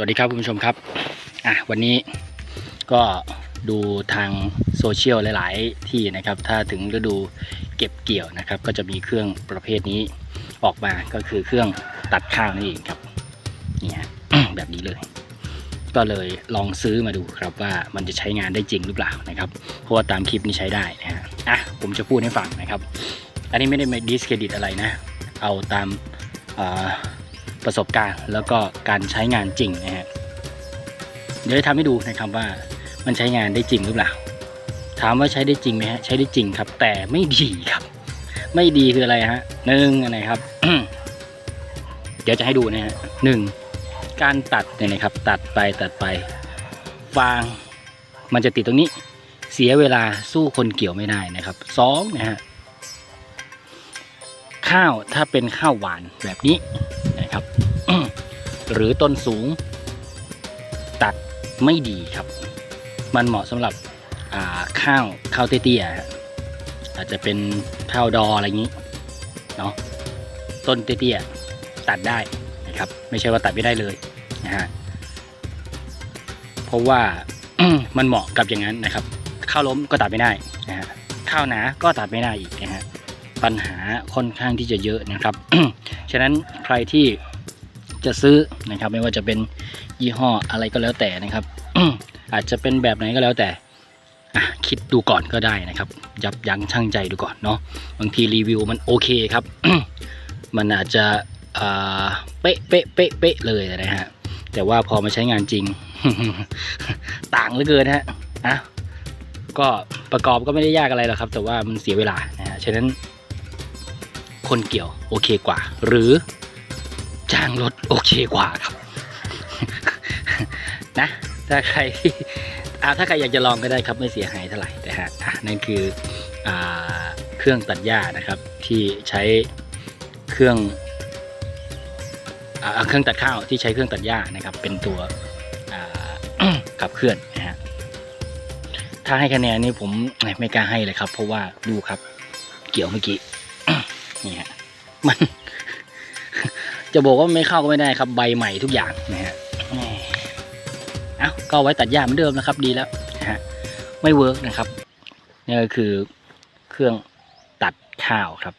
วัสดีครับคุณผู้ชมครับอะวันนี้ก็ดูทางโซเชียลหลาย ๆ ที่นะครับ ถ้าถึงฤดูเก็บเกี่ยวนะครับ ก็จะมีเครื่องประเภทนี้ออกมาก็คือเครื่องตัดข้าวนั่นเองครับนี่ฮะแบบนี้เลย ก็เลยลองซื้อมาดูครับว่ามันจะใช้งานได้จริงหรือเปล่านะครับ เพราะว่าตามคลิปนี้ใช้ได้นะฮะอะผมจะพูดให้ฟังนะครับ อันนี้ไม่ได้มาดิสเครดิตอะไรนะ เอาตามอ่า ประสบการณ์แล้วก็การใช้งานจริงนะฮะเดี๋ยวจะทำให้ดูนะครับว่ามันใช้งานได้จริงหรือเปล่า ถามว่าใช้ได้จริงไหมฮะใช้ได้จริงครับ แต่ไม่ดีครับ ไม่ดีคืออะไรฮะหนึ่งอะไรครับ เดี๋ยวจะให้ดูนะฮะหนึ่งการตัดเนี่ยนะครับ ตัดไปตัดไป ฟางมันจะติดตรงนี้เสียเวลาสู้คนเกี่ยวไม่ได้นะครับสองนะฮะข้าวถ้าเป็นข้าวหวานแบบนี้ หรือต้นสูง ตัดไม่ดีครับ มันเหมาะสำหรับข้าวข้าวเตี้ยๆอาจจะเป็นข้าวดออะไรอย่างนี้เนาะต้นเตี้ยๆตัดได้นะครับ ไม่ใช่ว่าตัดไม่ได้เลยนะฮะเพราะว่ามันเหมาะกับอย่างนั้นนะครับ ข้าวล้มก็ตัดไม่ได้นะฮะข้าวหนาก็ตัดไม่ได้อีกนะฮะปัญหาค่อนข้างที่จะเยอะนะครับ ฉะนั้นใครที่ จะซื้อนะครับ ไม่ว่าจะเป็นยี่ห้ออะไรก็แล้วแต่นะครับ อาจจะเป็นแบบไหนก็แล้วแต่คิดดูก่อนก็ได้นะครับ ยับยั้งชั่งใจดูก่อนเนาะบางทีรีวิวมันโอเคครับ มันอาจจะเป๊ะเป๊ะเป๊ะเป๊ะเลยนะฮะแต่ว่าพอมาใช้งานจริง ต่างเหลือเกินฮะอะก็ประกอบก็ไม่ได้ยากอะไรหรอกครับ แต่ว่ามันเสียเวลานะฮะฉะนั้นคนเกี่ยวโอเคกว่า หรือ จ้างรถโอเคกว่าครับ นะ ถ้าใครอ่าถ้าใครอยากจะลองก็ได้ครับไม่เสียหายเท่าไหร่นะฮะนั่นคืออ่เครื่องตัดหญ้านะครับ ที่ใช้เครื่องเครื่องตัดข้าวที่ใช้เครื่องตัดหญ้านะครับ เป็นตัวขับเคลื่อนนะฮะถ้าให้คะแนนนี่ผมไม่กล้าให้เลยครับ เพราะว่าดูครับ เกี่ยวเมื่อกี้นี่ฮะมัน จะบอกว่าไม่เข้าก็ไม่ได้ครับใบใหม่ทุกอย่างนะฮะเอ้าก็ไว้ตัดหญ้าเหมือนเดิมนะครับ ดีแล้วนะฮะไม่เวิร์กนะครับนี่ก็คือเครื่องตัดข้าวครับ